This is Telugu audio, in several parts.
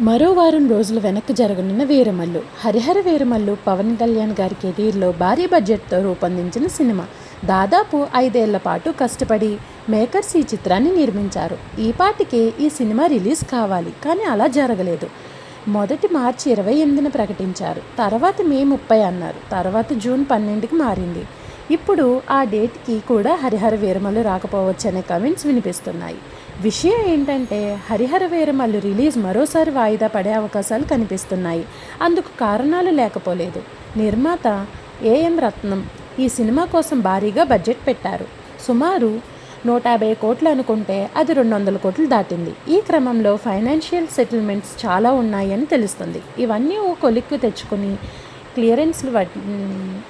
మరో వారం రోజులు వెనక్కి జరగనున్న వీరమల్లు. హరిహర వీరమల్లు పవన్ కళ్యాణ్ గారి కెరీర్లో భారీ బడ్జెట్తో రూపొందించిన సినిమా. దాదాపు ఐదేళ్ళ పాటు కష్టపడి మేకర్స్ ఈ చిత్రాన్ని నిర్మించారు. ఈ ఈ సినిమా రిలీజ్ కావాలి కానీ అలా జరగలేదు. మొదటి మార్చి ఇరవై ఎనిమిదిన ప్రకటించారు. తర్వాత మే ముప్పై అన్నారు. తర్వాత జూన్ పన్నెండుకి మారింది. ఇప్పుడు ఆ డేట్కి కూడా హరిహర వీరమల్లు రాకపోవచ్చనే కమెంట్స్ వినిపిస్తున్నాయి. విషయం ఏంటంటే హరిహర వీరమల్లు రిలీజ్ మరోసారి వాయిదా పడే అవకాశాలు కనిపిస్తున్నాయి. అందుకు కారణాలు లేకపోలేదు. నిర్మాత ఏఎం రత్నం ఈ సినిమా కోసం భారీగా బడ్జెట్ పెట్టారు. సుమారు నూట యాభై కోట్లు అనుకుంటే అది రెండు వందల కోట్లు దాటింది. ఈ క్రమంలో ఫైనాన్షియల్ సెటిల్మెంట్స్ చాలా ఉన్నాయని తెలుస్తుంది. ఇవన్నీ ఓ కొలిక్కు తెచ్చుకుని క్లియరెన్స్లు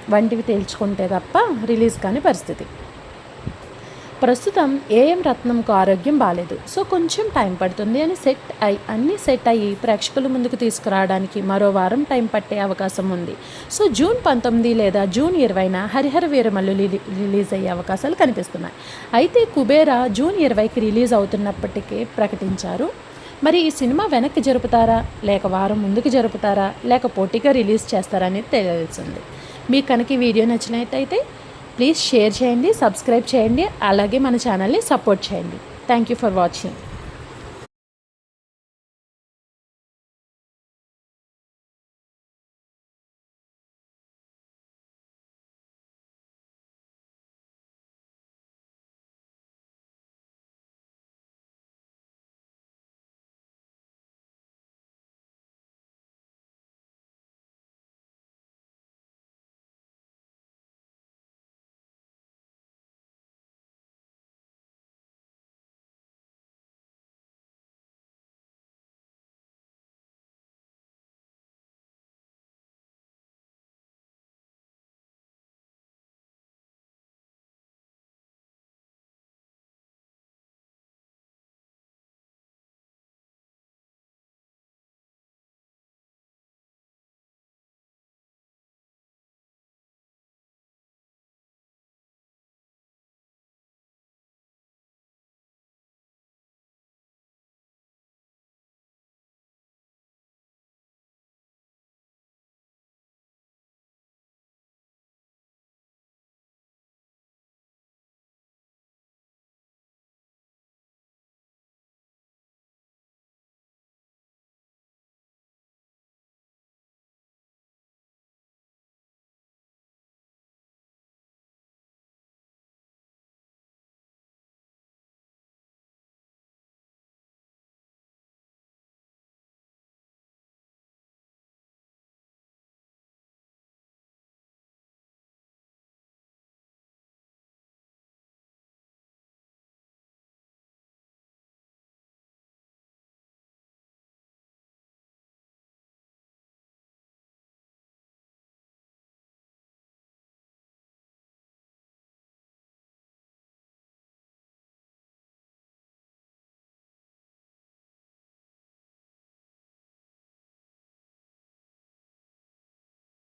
వంటివి తేల్చుకుంటే తప్ప రిలీజ్ కాని పరిస్థితి. ప్రస్తుతం ఏఎం రత్నంకు ఆరోగ్యం బాగాలేదు సో కొంచెం టైం పడుతుంది అని సెట్ అయి అన్నీ సెట్ అయ్యి ప్రేక్షకుల ముందుకు తీసుకురావడానికి మరో వారం టైం పట్టే అవకాశం ఉంది. సో జూన్ పంతొమ్మిది లేదా జూన్ ఇరవైన హరిహర వీరమల్లు రిలీజ్ అయ్యే అవకాశాలు కనిపిస్తున్నాయి. అయితే కుబేరా జూన్ ఇరవైకి రిలీజ్ అవుతున్నప్పటికీ ప్రకటించారు. మరి ఈ సినిమా వెనక్కి జరుపుతారా? లేక వారం ముందుకు జరుపుతారా? లేక పోటీగా రిలీజ్ చేస్తారా అనేది తెలియాల్సింది మీకు కనుక ఈ వీడియో నచ్చినట్టయితే ప్లీజ్ షేర్ చేయండి సబ్స్క్రైబ్ చేయండి అలాగే మన ఛానల్ని సపోర్ట్ చేయండి. Thank you for watching